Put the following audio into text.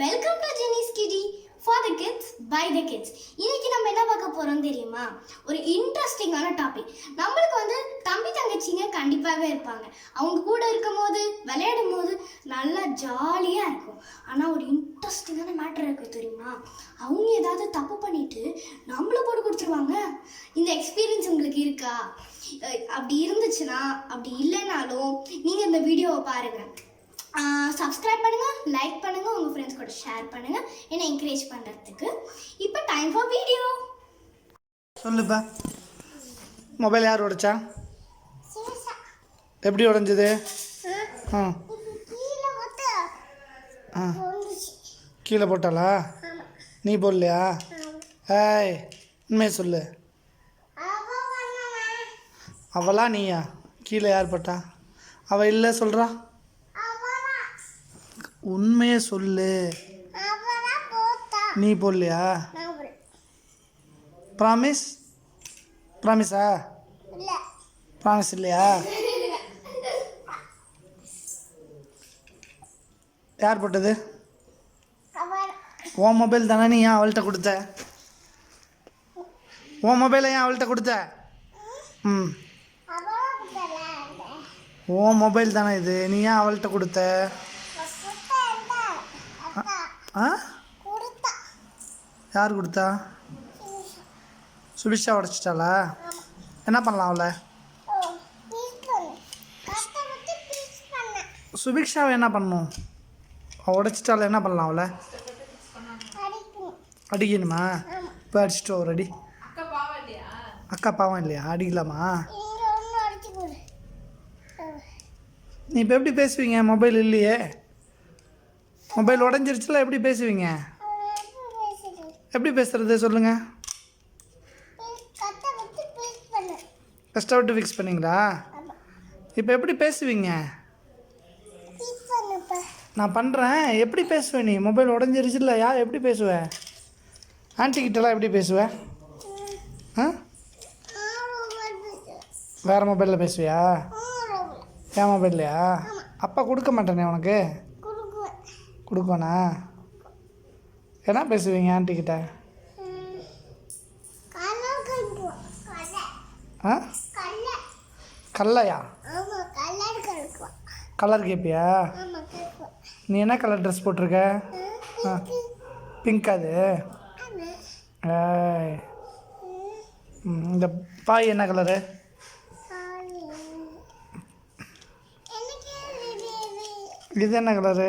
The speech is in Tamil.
Welcome to Jenny's kiddie for the kids by the kids இன்னைக்கு நம்ம என்ன பார்க்க போறோம் தெரியுமா? ஒரு இன்ட்ரெஸ்டிங்கான டாபிக் நம்மளுக்கு வந்து தம்பி தங்கச்சிங்க கண்டிப்பாகவே இருப்பாங்க. அவங்க கூட இருக்கும் போது விளையாடும் போது நல்லா ஜாலியாக இருக்கும். ஆனால் ஒரு இன்ட்ரெஸ்டிங்கான மேட்டர் இருக்குது தெரியுமா? அவங்க ஏதாவது தப்பு பண்ணிட்டு நம்மளை போட்டு கொடுத்துருவாங்க. இந்த எக்ஸ்பீரியன்ஸ் உங்களுக்கு இருக்கா? அப்படி இருந்துச்சுன்னா அப்படி இல்லைனாலும் நீங்கள் இந்த வீடியோவை பாருங்கள் சப்ஸ்கிரைப் பண்ணுங்க லைக் பண்ணுங்க உங்க ஃப்ரெண்ட்ஸ் கூட ஷேர் பண்ணுங்க. என்னை என்கரேஜ் பண்றதுக்கு. இப்போ டைம் ஃபார் வீடியோ சொல்லுப்பா. மொபைல் யார் உடைச்சா? எப்படி உடைஞ்சது? ஆ ஆ. கீழே போட்டாளா? நீ போடலையா? ஏய் உண்மையை சொல்லு. அவளா நீயா? கீழே யார் போட்டா? அவள் இல்லை சொல்கிறா உண்மையை சொல்லு. நீ போடலையா? ப்ராமிஸ் ப்ராமிஸா ப்ராமிஸ் இல்லையா? யார் போட்டது? உன் மொபைல் தானே நீ ஏன் அவள்கிட்ட கொடுத்த? உன் மொபைலை ஏன் அவள்கிட்ட கொடுத்த? ம். உன் மொபைல் தானே இது. நீ ஏன் அவள்கிட்ட கொடுத்த? ஆ? யார் கொடுத்தா? சுபிஷா உடச்சிட்டாளா? என்ன பண்ணலாம் அவளை? சுபிக்ஷாவை என்ன பண்ணும் உடச்சிட்டால என்ன பண்ணலாம் அவளை? அடிக்கணுமா. இப்போ அடிச்சிட்டு ஒரு அடி. அக்கா பாவம் இல்லையா? அடிக்கலாமா? நீ இப்போ எப்படி பேசுவீங்க? மொபைல் இல்லையே. மொபைல் உடஞ்சிருச்சுல எப்படி பேசுவீங்க? எப்படி பேசுறது சொல்லுங்க. கஷ்டப்பட்டு ஃபிக்ஸ் பண்ணீங்களா? இப்போ எப்படி பேசுவீங்க? நான் பண்ணுறேன் எப்படி பேசுவேன் நீ? மொபைல் உடஞ்சிருச்சுல யார் எப்படி பேசுவேன் ஆன்ட்டி கிட்டலாம் எப்படி பேசுவேன் ஆ? வேறு மொபைலில் பேசுவியா? என் மொபைல்லையா அப்பா கொடுக்க மாட்டேனே உனக்கு? கொடுக்கணா என்ன பேசுவீங்க ஆண்ட்டிக்கிட்ட கிட்ட ஆ? கல்லையா? கலர் கேட்பியா நீ என்ன கலர் ட்ரெஸ் போட்டிருக்க? பிங்க் அது? ஏய். இந்த பாய் என்ன கலரு இது என்ன கலரு